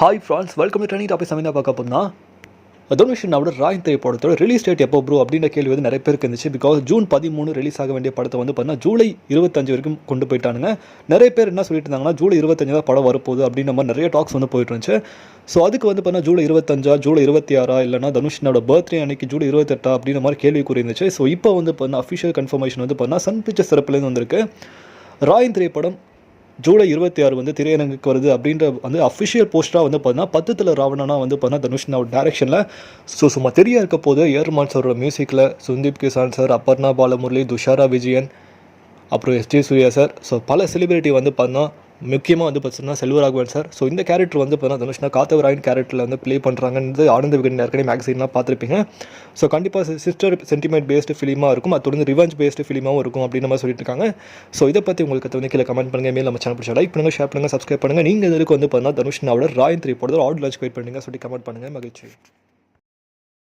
Hi friends welcome to training topic சமையல் பார்க்க போனா தனுஷனோட ராய் திரைப்படத்தோட ரிலீஸ் டேட் எப்போ ப்ரோ அப்படின்ற கேள்வி வந்து நிறைய பேருக்கு இருந்துச்சு. பிகாஸ் ஜூன் பதிமூணு ரிலீஸ் ஆக வேண்டிய படத்தை வந்து பார்த்தீங்கன்னா ஜூலை இருபத்தஞ்சு வரைக்கும் கொண்டு போயிட்டானுங்க. நிறைய பேர் என்ன சொல்லிட்டு இருந்தாங்கன்னா ஜூலை இருபத்தஞ்சு தான் படம் வரப்போகுது அப்படின்ற மாதிரி நிறைய டாக்ஸ் வந்து போயிட்டு இருந்துச்சு. ஸோ அதுக்கு வந்து பார்த்தீங்கன்னா ஜூலை இருபத்தஞ்சா ஜூலை இருபத்தி ஆறா இல்லைனா தனுஷனோட பர்த்டே அன்னைக்கு ஜூலை இருபத்தெட்டா அப்படின்ற மாதிரி கேள்வி கூறியிருந்துச்சு ஸோ இப்போ வந்து பார்த்தீங்கன்னா அஃபிஷியல் கன்ஃபர்மேஷன் வந்து பார்த்தீங்கன்னா சன் பிக்சர்ஸ் தரப்புலேருந்து வந்திருக்கு. ராயின் திரைப்படம் ஜூலை இருபத்தி ஆறு வந்து திரையரங்குக்கு வருது அப்படின்ற வந்து அஃபிஷியல் போஸ்டராக வந்து பார்த்தீங்கன்னா பத்தத்தில் ராவணனா வந்து பார்த்தீங்கன்னா தனுஷ்னாவோட டேரக்ஷனில் ஸோ சும்மா தெரிய இருக்க போது ஏர்மான் சாரோட மியூசிக்கில் சுந்தீப் கிசான் சார் அப்பர்ணா பாலமுரளி துஷாரா விஜயன் அப்புறம் S J Suryah sir so பல செலிபிரிட்டி வந்து பார்த்தோன்னா முக்கியமாக வந்து பார்த்தீங்கன்னா செல்வராகவன் சார். ஸோ இந்த கேரக்டர் வந்து பார்த்தீங்கன்னா தனுஷ்னா காத்தவராயன் கேரக்டரில் வந்து ப்ளே பண்ணுறாங்கன்றது ஆனந்த விகடன் ஏற்கனவே மேக்ஸின்லாம் பார்த்துருப்பீங்க. ஸோ கண்டிப்பாக சிஸ்டர் சென்டிமெண்ட் பேஸ்டு ஃபிலிமாக இருக்கும். அது தொடர்ந்து ரிவெஞ்ச் பேஸ்டு ஃபிலிமாகவும் இருக்கும் அப்படின்னு மாதிரி சொல்லிட்டு இருக்காங்க. ஸோ இதை பற்றி உங்களுக்கு வந்து கீழே கமெண்ட் பண்ணுங்கள் மேல் நம்ம சேனல் பிடிச்சா லைக் பண்ணுங்கள் ஷேர் பண்ணுங்கள் சப்ஸ்கிரைப் பண்ணுங்கள் நீங்கள் இதுக்கு வந்து பார்த்தீங்கன்னா தனுஷ்னாவோட ராயன் த்ரீ போடுறது ஆட் லான்ச் வெயிட் பண்ணுங்கள் சொல்லி கமெண்ட் பண்ணுங்கள் மகிழ்ச்சி.